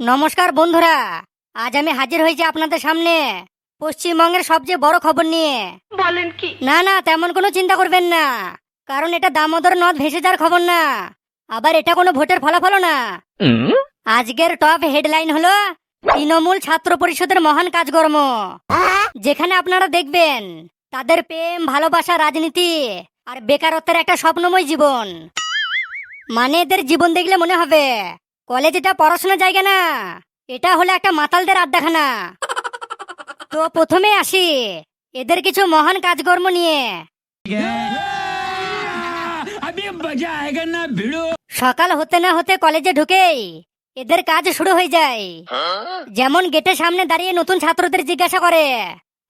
নমস্কার বন্ধুরা আজ আমি হাজির হয়েছি আপনাদের সামনে পশ্চিমবঙ্গের সবচেয়ে বড় খবর নিয়ে। বলেন কি? না না তেমন কোনো চিন্তা করবেন না কারণ এটা দামোদর নদ ভেসে যাওয়ার খবর না আবার এটা কোনো ভোটের ফলাফলও না। আজকের টপ হেডলাইন হলো তৃণমূল ছাত্র পরিষদের মহান কাজকর্ম যেখানে আপনারা দেখবেন তাদের প্রেম ভালোবাসা রাজনীতি আর বেকারত্বের একটা স্বপ্নময় জীবন। মানে এদের জীবন দেখলে মনে হবে কলেজ এটা পড়াশোনার জায়গা না। এটা হলো একটা মাতালদের আড্ডাখানা। তো প্রথমে আসি। এদের কিছু মহান কাজকর্ম নিয়ে। সকাল হতে না হতে কলেজে ঢুকেই এদের কাজ শুরু হয়ে যায়। যেমন গেটের সামনে দাঁড়িয়ে নতুন ছাত্রদের জিজ্ঞাসা করে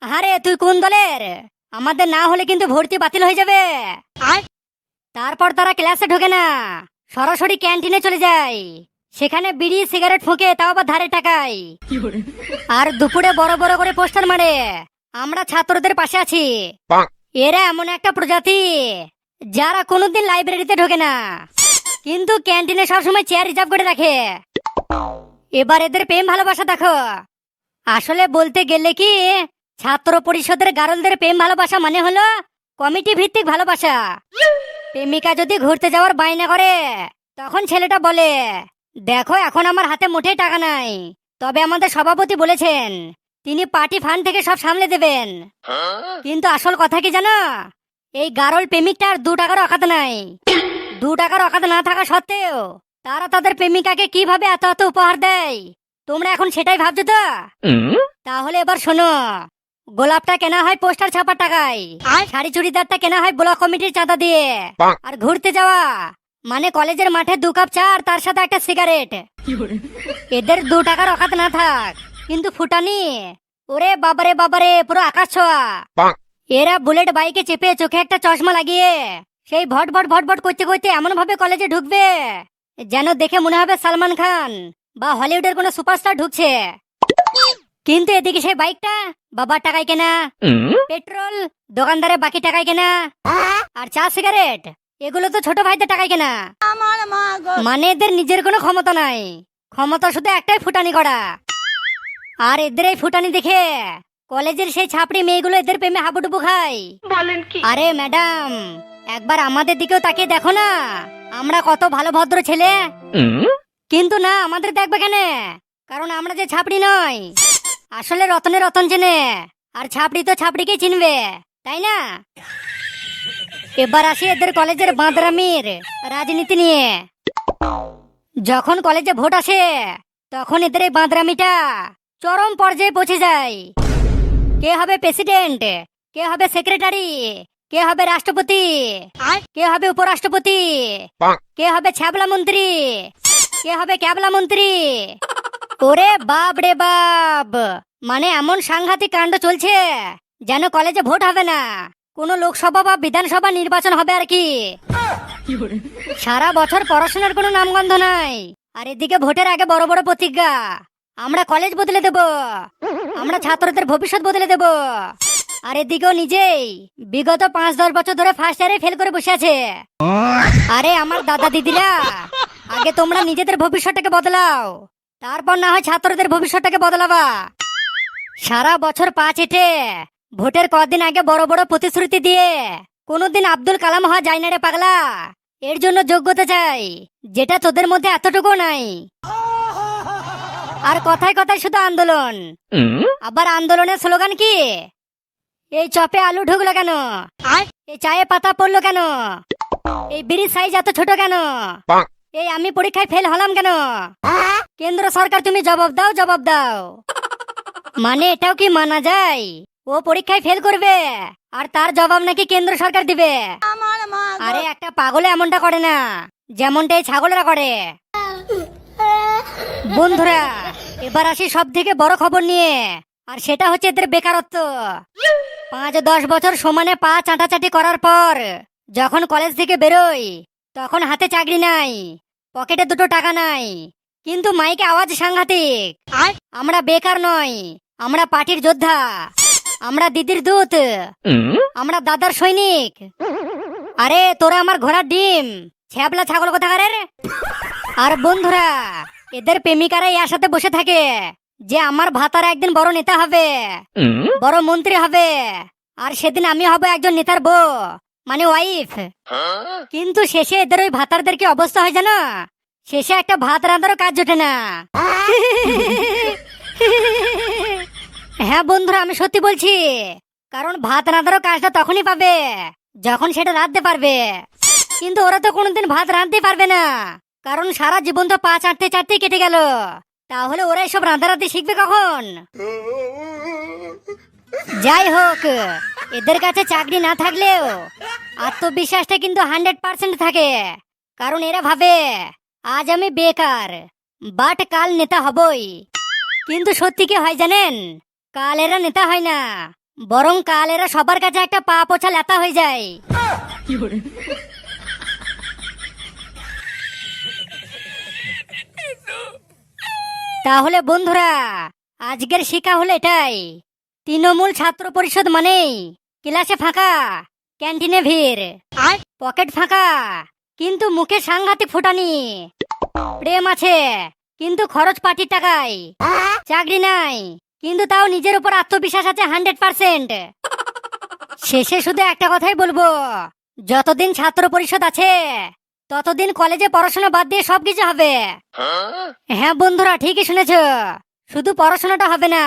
আহারে তুই কোন দলের? আমাদের না হলে কিন্তু ভর্তি বাতিল হয়ে যাবে। তারপর তারা ক্লাসে ঢোকে না। সরাসরি ক্যান্টিনে চলে যায়। সেখানে বিড়ি সিগারেট ফুঁকে তাও আবার ধারে টাকায়। আর দুপুরে বড় বড় করে পোস্টার মারে। আমরা ছাত্রদের পাশে আছি। এরা এমন একটা প্রজাতি যারা কোনোদিন লাইব্রেরিতে ঢোকে না। কিন্তু ক্যান্টিনে সবসময় চেয়ার রিজার্ভ করে রাখে। এবার এদের প্রেম ভালোবাসা দেখো। আসলে বলতে গেলে কি ছাত্র পরিষদের গারলদের প্রেম ভালোবাসা মানে হলো কমিটি ভিত্তিক ভালোবাসা। প্রেমিকা যদি ঘুরতে যাওয়ার বায়না করে তখন ছেলেটা বলে দেখো এখন আমার হাতে মোটেই টাকা নাই। তবে আমাদের সভাপতি বলেছেন তিনি পার্টি ফান্ড থেকে সব সামলে দেবেন। কিন্তু আসল কথা কি জানো? এই গারল প্রেমিকটার দু টাকার অকাত নাই। দু টাকার অকাত না থাকা সত্ত্বেও তারা তাদের প্রেমিকাকে কীভাবে এত এত উপহার দেয়? তোমরা এখন সেটাই ভাবছ তো? তাহলে এবার শোনো গোলাপটা কেনা হয় পোস্টার ছাপার টাকায় শাড়ি চুড়িদারটা কেনা হয় ব্লক কমিটির চাঁদা দিয়ে। আর ঘুরতে যাওয়া মানে কলেজের মাঠে দু কাপ চা আর তার সাথে একটা সিগারেট। এদের দু টাকার অকাত না থাক কিন্তু ফুটানি ওরে বাবারে বাবারে পুরো আকাশ ছোঁয়া। এরা বুলেট বাইকে চেপে চোখে একটা চশমা লাগিয়ে সেই ভট ভট ভট ভট করতে করতে এমন ভাবে কলেজে ঢুকবে যেন দেখে মনে হবে সালমান খান বা হলিউডের কোনো সুপারস্টার ঢুকছে। কিন্তু এদিকে সেই বাইকটা বাবার টাকায় কেনা পেট্রোল দোকানদারের বাকি টাকায় কেনা আর চা সিগারেট। এগুলো তো ছোট ভাইদের টাকায় কেনা। মানে এদের নিজের কোনো ক্ষমতা নাই। ক্ষমতা শুধু একটাই ফুটানি করা। আর এদের এই ফুটানি দেখে কলেজের সেই ছাপড়ি মেয়েগুলো এদের প্রেমে হাবুডুবু খায়। বলেন কি? আরে ম্যাডাম একবার আমাদের দিকেও তাকিয়ে দেখো না। আমরা কত ভালো ভদ্র ছেলে। কিন্তু না আমাদের দেখবে কেন? কারণ আমরা যে ছাপড়ি নয়। আসলে রতনে রতন চেনে। আর ছাপড়ি তো ছাপড়িকেই চিনবে তাই না? এবার আসি এদের কলেজের বাঁদরামির রাজনীতি নিয়ে। যখন কলেজে ভোট আসে, তখন এদের এই বাঁদরামিটা চরম পর্যায়ে পৌঁছে যায়। কে হবে প্রেসিডেন্ট? কে হবে সেক্রেটারি? কে হবে রাষ্ট্রপতি? কে হবে উপরাষ্ট্রপতি? কে হবে ছ্যাবলা মন্ত্রী? কে হবে ক্যাবলা মন্ত্রী? ওরে বাপ রে বাপ! মানে এমন সাংঘাতিক কাণ্ড চলছে, যেন কলেজে ভোট হবে না। কোন লোকসভা বা বিধানসভা নির্বাচন হবে আর কি? সারা বছর পড়াশোনার কোনো নামগন্ধ নাই। আর এদিকে ভোটের আগে বড় বড় প্রতিজ্ঞা। আমরা কলেজ বদলে দেব। আমরা ছাত্রদের ভবিষ্যৎ বদলে দেব। আর এদিকেও নিজেই বিগত পাঁচ, দশ বছর ধরে ফার্স্ট ইয়ারে ফেল করে বসে আছে। আরে আমার দাদা দিদিরা, আগে তোমরা নিজেদের ভবিষ্যৎটাকে বদলাও। তারপর না হয় ছাত্রদের ভবিষ্যৎটাকে বদলাবা। সারা বছর পা চেটে ভোটের কদিন আগে বড় বড় প্রতিশ্রুতি দিয়ে। কোনোদিন আব্দুল কালাম হওয়া যায় না রে পাগলা। এর জন্য যোগ্যতা চাই যেটা তোদের মধ্যে এতটুকু নাই। আর কথায় কথায় শুধু আন্দোলন। আবার আন্দোলনের স্লোগান কি? এই চপে আলু ঢুকলো কেন? এই চায়ে পাতা পড়ল কেন? এই বিড়ির সাইজ এত ছোট কেন? এই আমি পরীক্ষায় ফেল হলাম কেন? কেন্দ্র সরকার তুমি জবাব দাও জবাব দাও। মানে এটাও কি মানা যায়? ও পরীক্ষায় ফেল করবে। আর তার জবাব নাকি কেন্দ্র সরকার দিবে। আরে একটা পাগলে এমনটা করে না। যেমনটা এই ছাগলরা করে। বন্ধুরা এবার আসি সব থেকে বড় খবর নিয়ে। আর সেটা হচ্ছে এদের বেকারত্ব। পাঁচ দশ বছর সমানে পা চাটাচাটি করার পর যখন কলেজ থেকে বেরোই তখন হাতে চাকরি নাই পকেটে দুটো টাকা নাই। কিন্তু মাইকে আওয়াজ সাংঘাতিক। আমরা বেকার নয় আমরা পার্টির যোদ্ধা। আমরা দিদির দূত। আমরা দাদার সৈনিক। আরে তোরা আমার ঘোড়ার ডিম। ছ্যাবলা ছাগল কোথাকারের? আর বন্ধুরা এদের প্রেমিকারা ইয়ার সাথে বসে থাকে। যে আমার ভাতার একদিন বড় নেতা হবে বড় মন্ত্রী হবে আর সেদিন আমি হব একজন নেতার বউ মানে ওয়াইফ। কিন্তু শেষে এদের ওই ভাতারদের কি অবস্থা হয় জানো? শেষে একটা ভাত রাঁধারও কাজ জোটে না। হ্যাঁ বন্ধুরা, আমি সত্যি বলছি। কারণ ভাত রাঁধারও কাজটা তখনই পাবে, যখন সেটা রাঁধতে পারবে। কিন্তু ওরা তো কোনোদিন ভাত রাঁধতে পারবে না। কারণ সারা জীবন তো পা চাটতে চাটতে কেটে গেল। তাহলে ওরা এসব রাঁধারাঁধি শিখবে কখন? যাই হোক, এদের কাছে চাকরি না থাকলেও আত্মবিশ্বাসটা কিন্তু হান্ড্রেড পার্সেন্ট থাকে। কারণ এরা ভাবে, আজ আমি বেকার, বাট কাল নেতা হবই। কিন্তু সত্যি কি হয় জানেন? কাল এরা নেতা হয় না, বরং কাল এরা সবার কাছে একটা পা পোছা লেতা হয়ে যায়। তাহলে বন্ধুরা, আজকের শিক্ষা হলো এটাই। তৃণমূল ছাত্র পরিষদ মানেই ক্লাসে ফাঁকা, ক্যান্টিনে ভিড়। পকেট ফাঁকা, কিন্তু মুখে সাংঘাতিক ফুটানি। প্রেম আছে, কিন্তু খরচ পাটির টাকায়। চাকরি নাই কিন্তু তাও নিজের উপর আত্মবিশ্বাস আছে হান্ড্রেড পার্সেন্ট। শেষে শুধু একটা কথাই বলব, যতদিন ছাত্র পরিষদ আছে, ততদিন কলেজে পড়াশোনা বাদ দিয়ে সবকিছু হবে। হ্যাঁ বন্ধুরা, ঠিকই শুনেছ, শুধু পড়াশোনাটা হবে না,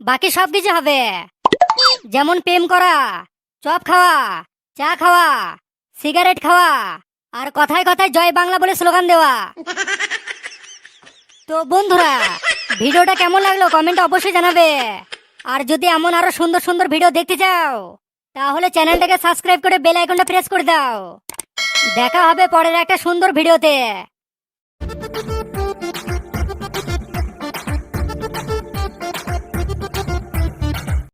বাকি সবকিছু হবে। যেমন প্রেম করা, চপ খাওয়া, চা খাওয়া, সিগারেট খাওয়া, আর কথায় কথায় জয় বাংলা বলে স্লোগান দেওয়া। তো বন্ধুরা ভিডিওটা কেমন লাগল কমেন্টে অবশ্যই জানাবে। আর যদি এমন আরও সুন্দর সুন্দর ভিডিও দেখতে চাও, তাহলে চ্যানেলটাকে সাবস্ক্রাইব করে বেল আইকনটা প্রেস করে দাও। দেখা হবে পরের একটা সুন্দর ভিডিওতে।